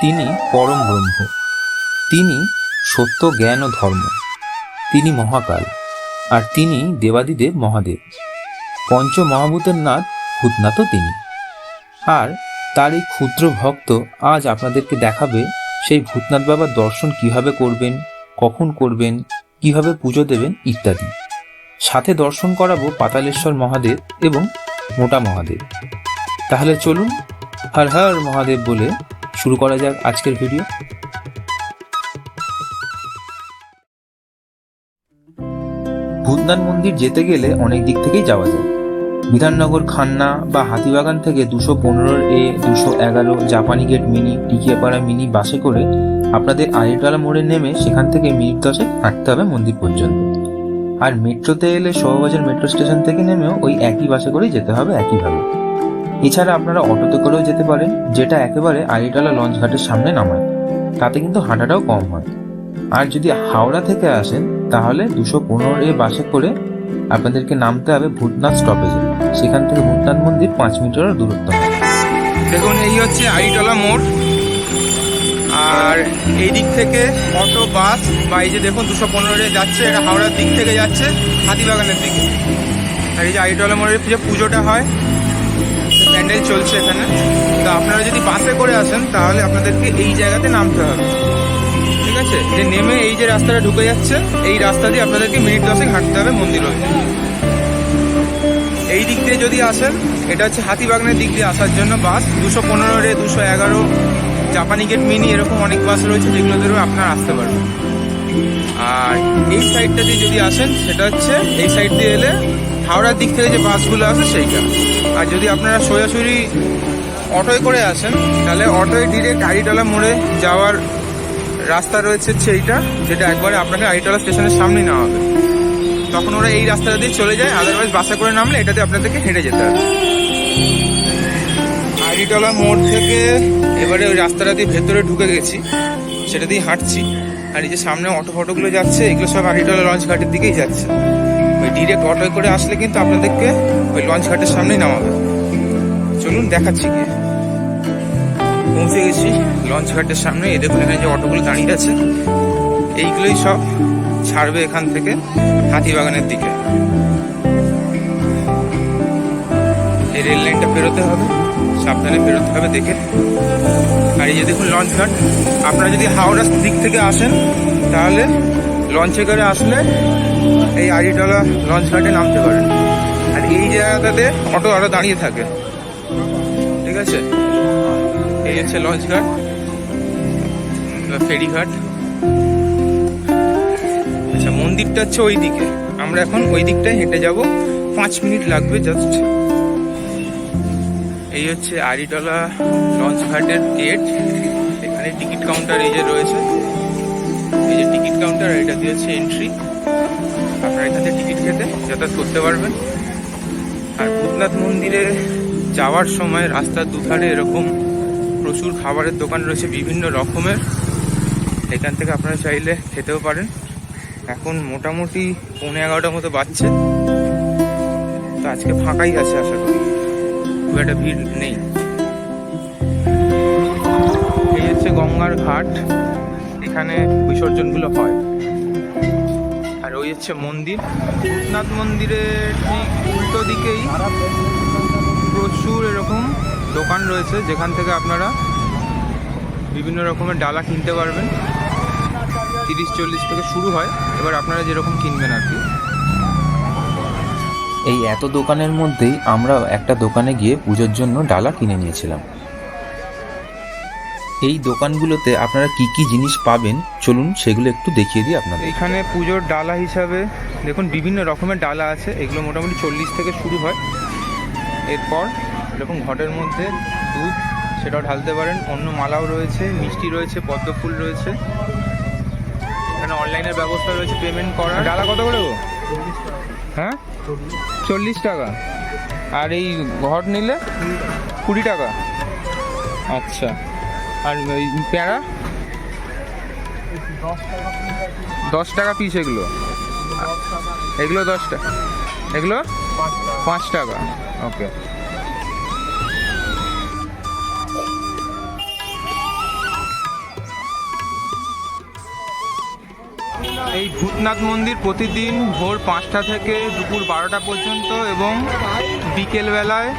তিনি পরম ব্রহ্ম। তিনি সত্য জ্ঞান ও ধর্ম। তিনি মহাকাল। আর তিনি দেবাদিদেব মহাদেব। পঞ্চ মহাভূতের নাথ ভূতনাথও তিনি। আর তার এই ক্ষুদ্র ভক্ত আজ আপনাদেরকে দেখাবে সেই ভূতনাথ বাবার দর্শন কীভাবে করবেন, কখন করবেন, কীভাবে পুজো দেবেন ইত্যাদি। সাথে দর্শন করাবো পাতালেশ্বর মহাদেব এবং মোটা মহাদেব। তাহলে চলুন হর হর মহাদেব বলে শুরু করা যাক আজকের ভিডিও। ভূতনাথ মন্দির যেতে গেলে অনেক দিক থেকেই যাওয়া যায়। বিধাননগর, খান্না বা হাতিবাগান থেকে দুশো পনেরোর এ দুশো এগারো জাপানি গেট মিনি, টিকিয়াপাড়া মিনি বাসে করে আপনাদের আড়িটালা মোড়ে নেমে সেখান থেকে মিনিট দশেক হাঁটতে হবে মন্দির পর্যন্ত। আর মেট্রোতে এলে শোভাবাজার মেট্রো স্টেশন থেকে নেমেও ওই একই বাসে করেই যেতে হবে একইভাবে। এছাড়া আপনারা অটোতে করেও যেতে পারেন, যেটা একেবারে আড়িটালা লঞ্চ ঘাটের সামনে নামায়। তাতে কিন্তু হাঁটাটাও কম হয়। আর যদি হাওড়া থেকে আসেন, তাহলে দুশো পনেরো এ বাসে করে আপনাদেরকে নামতে হবে ভূতনাথ স্টপেজে সেখান থেকে ভূতনাথ মন্দির পাঁচ মিটারের দূরত্ব। দেখুন, এই হচ্ছে আড়িটলা মোড়। আর এই দিক থেকে অটো, বাস বা এই যে দেখুন দুশো পনেরো যাচ্ছে, এটা হাওড়ার দিক থেকে যাচ্ছে, হাতিবাগানের দিকে। আর এই যে আড়িটলা মোড়ের যে পুজোটা হয় প্যান্ডেল চলছে এখানে। তো আপনারা যদি বাসে করে আসেন, তাহলে আপনাদেরকে এই জায়গাতে নামতে হবে। ঠিক আছে? যে নেমে এই যে রাস্তাটা ঢুকে যাচ্ছে, এই রাস্তা দিয়ে আপনাদেরকে মিনিট দশেক হাঁটতে হবে মন্দির এই দিক দিয়ে যদি আসেন, এটা হচ্ছে হাতিবাগানের দিক দিয়ে আসার জন্য বাস। দুশো পনেরো রে দুশো এগারো জাপানি গেট মিনি, এরকম অনেক বাস রয়েছে যেগুলো আপনারা আসতে পারবেন। আর এই সাইডটা দিয়ে যদি আসেন, সেটা হচ্ছে এই সাইড দিয়ে এলে হাওড়ার দিক থেকে যে বাসগুলো আসে সেইটা। আর যদি আপনারা সোজাসুজি অটোয় করে আসেন, তাহলে অটোয় ডিরেক্ট আড়িটলা মোড়ে যাওয়ার রাস্তা রয়েছে সেইটা, যেটা একবারে আপনাকে আড়িটলা স্টেশনের সামনে নেওয়া হবে। তখন ওরা এই রাস্তাটা দিয়ে চলে যায় আদারওয়াইজ বাসে করে নামলে এটাতে আপনাদেরকে হেঁটে যেতে হবে। আড়িটলা মোড় থেকে এবারে ওই রাস্তাটা দিয়ে ভেতরে ঢুকে গেছি, সেটা দিয়ে হাঁটছি। আর এই যে সামনে অটো ফটোগুলো যাচ্ছে, এগুলো সব আড়িটলা লঞ্চ ঘাটের দিকেই যাচ্ছে। ডিরেক্ট অটোয় করে আসলে কিন্তু আপনাদেরকে ওই লঞ্চ ঘাটের সামনেই নামাবে। চলুন দেখাচ্ছি গিয়ে। পৌঁছে গেছি লঞ্চ ঘাটের সামনে। এই দেখুন এখানে যে অটোগুলো দাঁড়িয়ে আছে, এইগুলোই সব ছাড়বে এখান থেকে হাতিবাগানের দিকে। এই রেল লাইনটা পেরোতে হবে, সাবধানে পেরোতে হবে দেখে। আর এই যে দেখুন লঞ্চ ঘাট, আপনারা যদি হাওড়ার দিক থেকে আসেন, তাহলে লঞ্চে করে আসলে এই আড়িটলা লঞ্চ ঘাটে নামতে পারেন আর এই জায়গাটাতে অটো আরও দাঁড়িয়ে থাকে। ঠিক আছে? এই হচ্ছে লঞ্চ ঘাট ফেরি ঘাট। আচ্ছা মন্দিরটা হচ্ছে ওই দিকে আমরা এখন ওই দিকটায় হেঁটে যাব। পাঁচ মিনিট লাগবে জাস্ট এই হচ্ছে আড়িটলা লঞ্চ ঘাটের গেট এখানে টিকিট কাউন্টার এই যে রয়েছে। এই যে টিকিট কাউন্টার এটা দিয়েছে এন্ট্রি আপনারা এখান থেকে টিকিট কেটে যাতায়াত করতে পারবেন। আর ভূতনাথ মন্দিরে যাওয়ার সময় রাস্তার দুধারে এরকম প্রচুর খাবারের দোকান রয়েছে, বিভিন্ন রকমের। এখান থেকে আপনারা চাইলে খেতেও পারেন। এখন মোটামুটি পৌনে এগারোটার মতো বাজছে। তো আজকে ফাঁকাই আছে আশা করি। খুব একটা ভিড় নেই। এই হচ্ছে গঙ্গার ঘাট। এখানে বিসর্জনগুলো হয়। আর ওই হচ্ছে মন্দির। ভূতনাথ মন্দিরের ঠিক উল্টো দিকেই প্রচুর এরকম দোকান রয়েছে, যেখান থেকে আপনারা বিভিন্ন রকমের ডালা কিনতে পারবেন। তিরিশ, চল্লিশ থেকে শুরু হয়, এবার আপনারা যেরকম কিনবেন আর কি। এই এত দোকানের মধ্যেই আমরা একটা দোকানে গিয়ে পুজোর জন্য ডালা কিনে নিয়েছিলাম। এই দোকানগুলোতে আপনারা কি কি জিনিস পাবেন? চলুন সেগুলো একটু দেখিয়ে দিই আপনাদের। এখানে পুজোর ডালা হিসাবে দেখুন বিভিন্ন রকমের ডালা আছে এগুলো মোটামুটি চল্লিশ থেকে শুরু হয়। এরপর এরকম ঘটের মধ্যে দুধ সেটাও ঢালতে পারেন। অন্য মালাও রয়েছে মিষ্টি রয়েছে পদ্ম ফুল রয়েছে। এখানে অনলাইনের ব্যবস্থা রয়েছে পেমেন্ট করা ডালা কত করে গো? হ্যাঁ? চল্লিশ টাকা। আর এই ঘট নিলে কুড়ি টাকা। আচ্ছা। আর ওই প্যারা? দশ টাকা পিস এগুলো। এগুলো দশ টাকা এগুলো? পাঁচ টাকা। ওকে এই ভূতনাথ মন্দির প্রতিদিন ভোর পাঁচটা থেকে দুপুর বারোটা পর্যন্ত এবং বিকেলবেলায়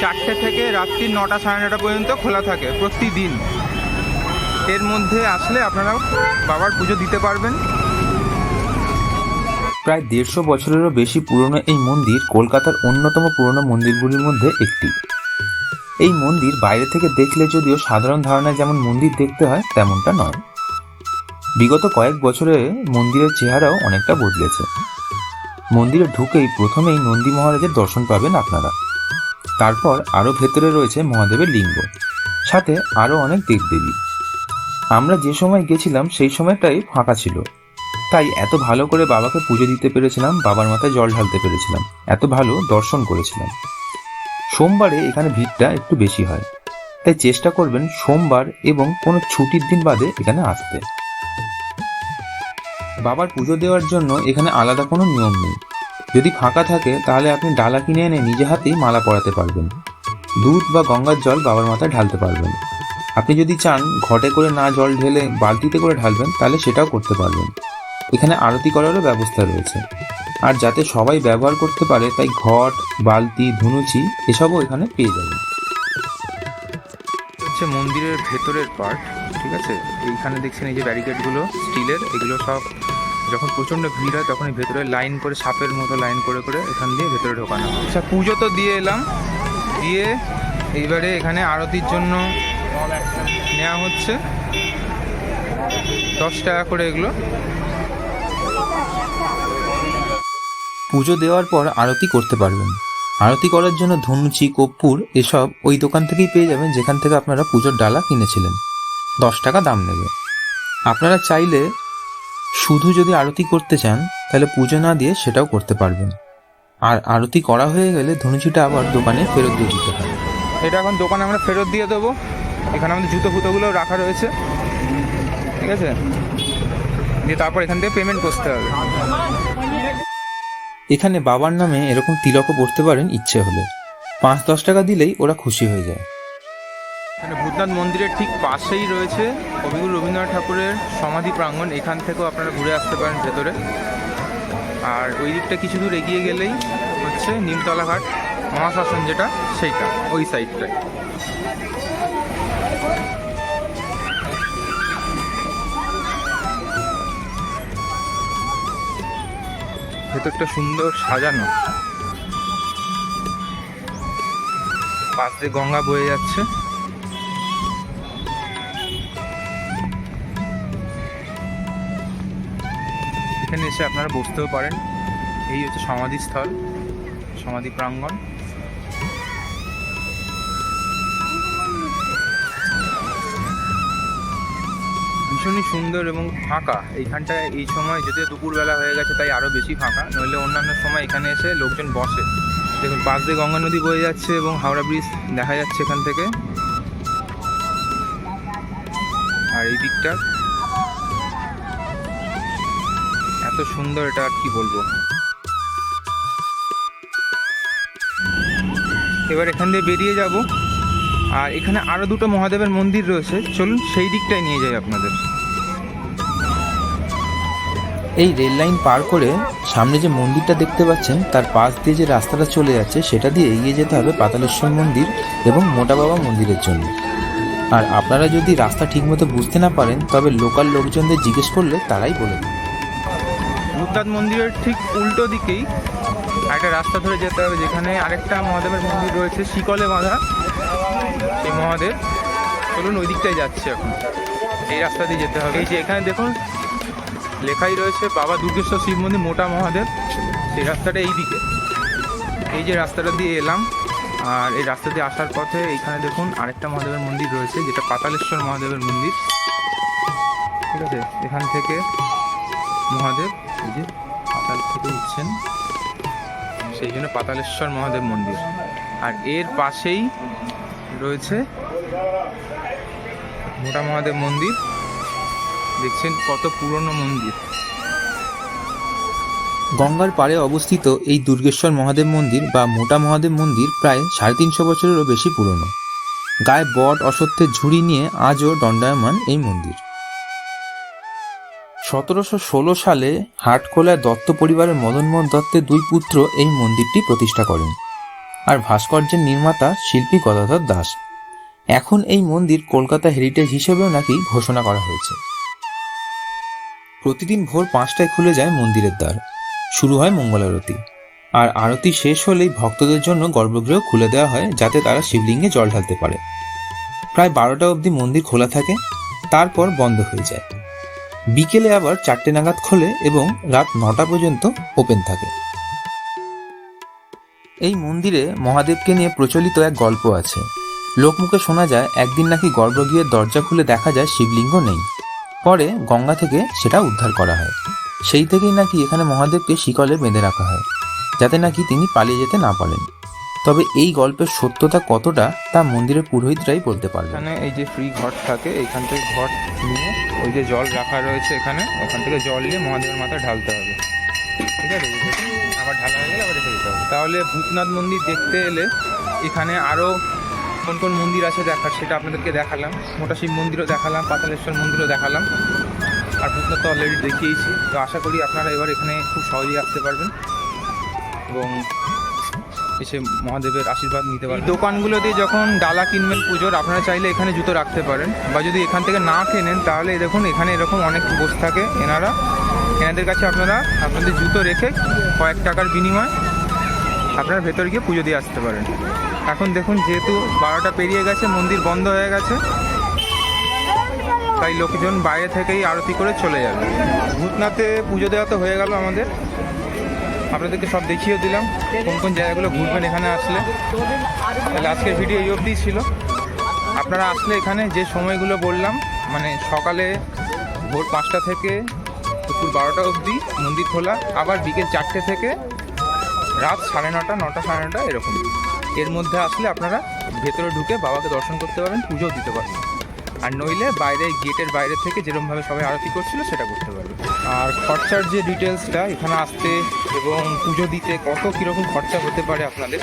চারটে থেকে রাত্রি নটা সাড়ে নটা পর্যন্ত খোলা থাকে প্রতিদিন। এর মধ্যে আসলে আপনারা বাবার পুজো দিতে পারবেন। প্রায় দেড়শো বছরেরও বেশি পুরনো এই মন্দির কলকাতার অন্যতম পুরনো মন্দিরগুলির মধ্যে একটি। এই মন্দির বাইরে থেকে দেখলে যদিও সাধারণ ধারণায় যেমন মন্দির দেখতে হয়, তেমনটা নয়। বিগত কয়েক বছরে মন্দিরের চেহারাও অনেকটা বদলেছে। মন্দিরে ঢুকেই প্রথমেই নন্দী মহারাজের দর্শন পাবেন আপনারা। তারপর আরও ভেতরে রয়েছে মহাদেবের লিঙ্গ, সাথে আরও অনেক দেবদেবী। আমরা যে সময় গেছিলাম, সেই সময়টাই ফাঁকা ছিল। তাই এত ভালো করে বাবাকে পুজো দিতে পেরেছিলাম, বাবার মাথায় জল ঢালতে পেরেছিলাম, এত ভালো দর্শন করেছিলাম। সোমবারে এখানে ভিড়টা একটু বেশি হয়, তাই চেষ্টা করবেন সোমবার এবং কোনো ছুটির দিন বাদে এখানে আসতে। বাবার পুজো দেওয়ার জন্য এখানে আলাদা কোনো নিয়ম নেই। যদি ফাঁকা থাকে, তাহলে আপনি ডালা কিনে এনে নিজে হাতেই মালা পরাতে পারবেন। দুধ বা গঙ্গার জল বাবার মাথায় ঢালতে পারবেন। আপনি যদি চান ঘটে করে না জল ঢেলে বালতিতে করে ঢালবেন, তাহলে সেটাও করতে পারবেন। এখানে আরতি করারও ব্যবস্থা রয়েছে। আর যাতে সবাই ব্যবহার করতে পারে, তাই ঘট, বালতি, ধুনুচি এসবও এখানে পেয়ে যাবেন। হচ্ছে মন্দিরের ভেতরের পার্ট ঠিক আছে? এইখানে দেখছেন এই যে ব্যারিকেডগুলো স্টিলের এগুলো সব যখন প্রচণ্ড ভিড় হয় তখন ভেতরে লাইন করে, সাপের মতো লাইন করে করে এখান দিয়ে ভেতরে ঢোকানো আচ্ছা পুজো তো দিয়ে এলাম। দিয়ে এইবারে এখানে আরতির জন্য নেওয়া হচ্ছে। দশ টাকা করে এগুলো। পুজো দেওয়ার পর আরতি করতে পারবেন। আরতি করার জন্য ধনুচি কর্পূর এসব ওই দোকান থেকেই পেয়ে যাবেন, যেখান থেকে আপনারা পুজোর ডালা কিনেছিলেন। দশ টাকা দাম নেবে। আপনারা চাইলে শুধু যদি আরতি করতে চান তাহলে পুজো না দিয়ে সেটাও করতে পারবেন। আর আরতি করা হয়ে গেলে ধনুচিটা আবার দোকানে ফেরত দিয়ে দিতে হয় এটা এখন দোকানে আমরা ফেরত দিয়ে দেবো। এখানে আমাদের জুতো ফুতোগুলো রাখা রয়েছে। ঠিক আছে? দিয়ে তারপর এখান থেকে পেমেন্ট করতে হবে। এখানে বাবার নামে এরকম তিলকও পড়তে পারেন ইচ্ছে হলে। পাঁচ দশ টাকা দিলেই ওরা খুশি হয়ে যায়। এখানে ভূতনাথ মন্দিরের ঠিক পাশেই রয়েছে কবিগুরু রবীন্দ্রনাথ ঠাকুরের সমাধি প্রাঙ্গণ। এখান থেকেও আপনারা ঘুরে আসতে পারেন ভেতরে। আর ওই দিকটা কিছু দূর এগিয়ে গেলেই হচ্ছে নিমতলা ঘাট মহাশাসন যেটা, সেইটা, ওই সাইডটায় ভেতরটা সুন্দর সাজানো। পাশে গঙ্গা বয়ে যাচ্ছে। এসে আপনারা বসতেও পারেন। এই হচ্ছে সমাধিস্থল, সমাধি প্রাঙ্গণ। ভীষণই সুন্দর এবং ফাঁকা। এইখানটায় এই সময় যদিও দুপুরবেলা হয়ে গেছে, তাই আরও বেশি ফাঁকা। নইলে অন্যান্য সময় এখানে এসে লোকজন বসে। দেখুন, পাশ দিয়ে গঙ্গা নদী বয়ে যাচ্ছে এবং হাওড়া ব্রিজ দেখা যাচ্ছে এখান থেকে। আর এই দিকটা এত সুন্দর এটা আর কি বলব? এবার এখান দিয়ে বেরিয়ে যাব। আর এখানে আরও দুটো মহাদেবের মন্দির রয়েছে। চলুন সেই দিকটায় নিয়ে যাই আপনাদের। এই রেল লাইন পার করে সামনে যে মন্দিরটা দেখতে পাচ্ছেন, তার পাশ দিয়ে যে রাস্তাটা চলে যাচ্ছে, সেটা দিয়ে এগিয়ে যেতে হবে পাতালেশ্বর মন্দির এবং মোটা বাবা মন্দিরের জন্য। আর আপনারা যদি রাস্তা ঠিকমতো বুঝতে না পারেন, তবে লোকাল লোকজনদের জিজ্ঞেস করলে তারাই বলে দেবে। ভূতনাথ মন্দিরের ঠিক উল্টো দিকেই একটা রাস্তা ধরে যেতে হবে, যেখানে আরেকটা মহাদেবের মন্দির রয়েছে, শিকলে বাঁধা। সেই মহাদেব, চলুন ওই দিকটাই যাচ্ছে এখন। এই রাস্তা দিয়ে যেতে হবে। এই যে এখানে দেখুন, লেখাই রয়েছে, বাবা দুর্গেশ্বর শিব মন্দির, মোটা মহাদেব। সেই রাস্তাটা এই দিকে। এই যে রাস্তাটা দিয়ে এলাম, আর এই রাস্তা দিয়ে আসার পথে এইখানে দেখুন আরেকটা মহাদেবের মন্দির রয়েছে, যেটা পাতালেশ্বর মহাদেবের মন্দির। ঠিক আছে? এখান থেকে মহাদেব এই যে পাতাল থেকে উঠছেন, সেই জন্য পাতালেশ্বর মহাদেব মন্দির। আর এর পাশেই রয়েছে মোটা মহাদেব মন্দির। দেখছেন কত পুরনো মন্দির। গঙ্গার পাড়ে অবস্থিত এই দুর্গেশ্বর মহাদেব মন্দির বা মোটা মহাদেব মন্দির প্রায় সাড়ে তিনশো বছরেরও বেশি পুরনো। গায়ে বট, অসত্যের ঝুড়ি নিয়ে আজও দণ্ডায়মান এই মন্দির। সতেরোশো ষোলো সালে হাটখোলায় দত্ত পরিবারের মদনমোহন দত্তের দুই পুত্র এই মন্দিরটি প্রতিষ্ঠা করেন। আর ভাস্কর্যের নির্মাতা শিল্পী গদাধর দাস। এখন এই মন্দির কলকাতা হেরিটেজ হিসেবেও নাকি ঘোষণা করা হয়েছে। প্রতিদিন ভোর পাঁচটায় খুলে যায় মন্দিরের দ্বার। শুরু হয় মঙ্গল আরতি। আর আরতি শেষ হলেই ভক্তদের জন্য গর্ভগৃহ খুলে দেওয়া হয় যাতে তারা শিবলিঙ্গে জল ঢালতে পারে। প্রায় বারোটা অবধি মন্দির খোলা থাকে, তারপর বন্ধ হয়ে যায়। বিকেলে আবার চারটে নাগাদ খোলে এবং রাত নটা পর্যন্ত ওপেন থাকে। এই মন্দিরে মহাদেবকে নিয়ে প্রচলিত এক গল্প আছে। লোকমুখে শোনা যায়, একদিন নাকি গর্ভগৃহের দরজা খুলে দেখা যায় শিবলিঙ্গ নেই। পরে গঙ্গা থেকে সেটা উদ্ধার করা হয়। সেই থেকেই নাকি এখানে মহাদেবকে শিকলে বেঁধে রাখা হয়, যাতে নাকি তিনি পালিয়ে যেতে না পারেন। তবে এই গল্পের সত্যতা কতটা, তা মন্দিরের পুরোহিতরাই বলতে পারবে এখানে এই যে ফ্রি ঘট থাকে এখান থেকে ঘট নিয়ে ওই যে জল রাখা রয়েছে এখানে, ওখান থেকে জল নিয়ে মহাদেবের মাথা ঢালতে হবে। ঠিক আছে? আবার ঢালা হয়ে গেলে আবার রেখে দিতে হবে। তাহলে ভূতনাথ মন্দির দেখতে এলে এখানে আরও কোন কোন মন্দির আছে দেখার, সেটা আপনাদেরকে দেখালাম। মোটা শিব মন্দিরও দেখালাম, পাতালেশ্বর মন্দিরও দেখালাম। আর ভূতনাথ তো অলরেডি দেখিয়েছি। তো আশা করি আপনারা এবার এখানে খুব সহজেই আসতে পারবেন। এবং এসে মহাদেবের আশীর্বাদ নিতে পারেন দোকানগুলোতে যখন ডালা কিনবেন পুজোর আপনারা চাইলে এখানে জুতো রাখতে পারেন। বা যদি এখান থেকে না কেনেন তাহলে দেখুন এখানে এরকম অনেক বসে থাকে এনারা। এনাদের কাছে আপনারা আপনাদের জুতো রেখে কয়েক টাকার বিনিময় আপনারা ভেতরে গিয়ে পুজো দিয়ে আসতে পারেন। এখন দেখুন যেহেতু বারোটা পেরিয়ে গেছে মন্দির বন্ধ হয়ে গেছে তাই লোকজন বাইরে থেকেই আরতি করে চলে যাবে। ভূতনাথে পুজো দেওয়া তো হয়ে গেল আমাদের। আপনাদেরকে সব দেখিয়ে দিলাম কোন কোন জায়গাগুলো ঘুরবেন এখানে আসলে। তাহলে আজকের ভিডিও এই অবধিই ছিল। আপনারা আসলে এখানে যে সময়গুলো বললাম মানে সকালে ভোর পাঁচটা থেকে দুপুর বারোটা অবধি মন্দির খোলা, আবার বিকেল চারটে থেকে রাত সাড়ে নটা নটা সাড়ে নটা এরকম। এর মধ্যে আসলে আপনারা ভেতরে ঢুকে বাবাকে দর্শন করতে পারবেন, পুজোও দিতে পারবেন। আর নইলে বাইরে, গেটের বাইরে থেকে যেরকমভাবে সবাই আরতি করছিল, সেটা করতে পারবে আর খরচার যে ডিটেলসটা এখানে আসতে এবং পুজো দিতে কত কীরকম খরচা হতে পারে আপনাদের,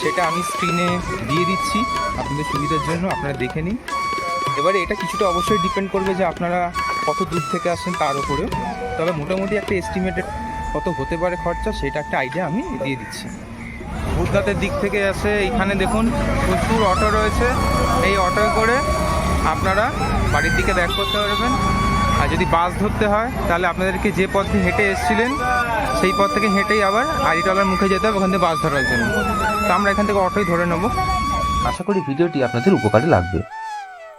সেটা আমি স্ক্রিনে দিয়ে দিচ্ছি। আপনাদের সুবিধার জন্য আপনারা দেখে নিন। এবারে এটা কিছুটা অবশ্যই ডিপেন্ড করবে যে আপনারা কত দূর থেকে আসেন তার উপরে তবে মোটামুটি একটা এস্টিমেটেড কত হতে পারে খরচা, সেটা একটা আইডিয়া আমি দিয়ে দিচ্ছি। ভূতনাথের দিক থেকে আসে এখানে দেখুন, প্রচুর অটো রয়েছে। এই অটোয় করে আপনারা বাড়ির দিকে ব্যাক করতে পারবেন। আর যদি বাস ধরতে হয়, তাহলে আপনাদেরকে যে পথ হেঁটে এসেছিলেন, সেই পথ থেকে হেঁটেই আবার আড়িটলার মুখে যেতে হবে, ওখান থেকে বাস ধরার জন্য। তো আমরা এখান থেকে অটোই ধরে নেব। আশা করি ভিডিওটি আপনাদের উপকারে লাগবে।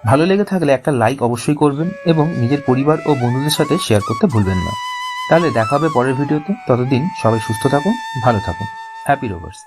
ভালো লেগে থাকলে একটা লাইক অবশ্যই করবেন এবং নিজের পরিবার ও বন্ধুদের সাথে শেয়ার করতে ভুলবেন না। তাহলে দেখা হবে পরের ভিডিওতে। ততদিন সবাই সুস্থ থাকুন, ভালো থাকুন। Happy rovers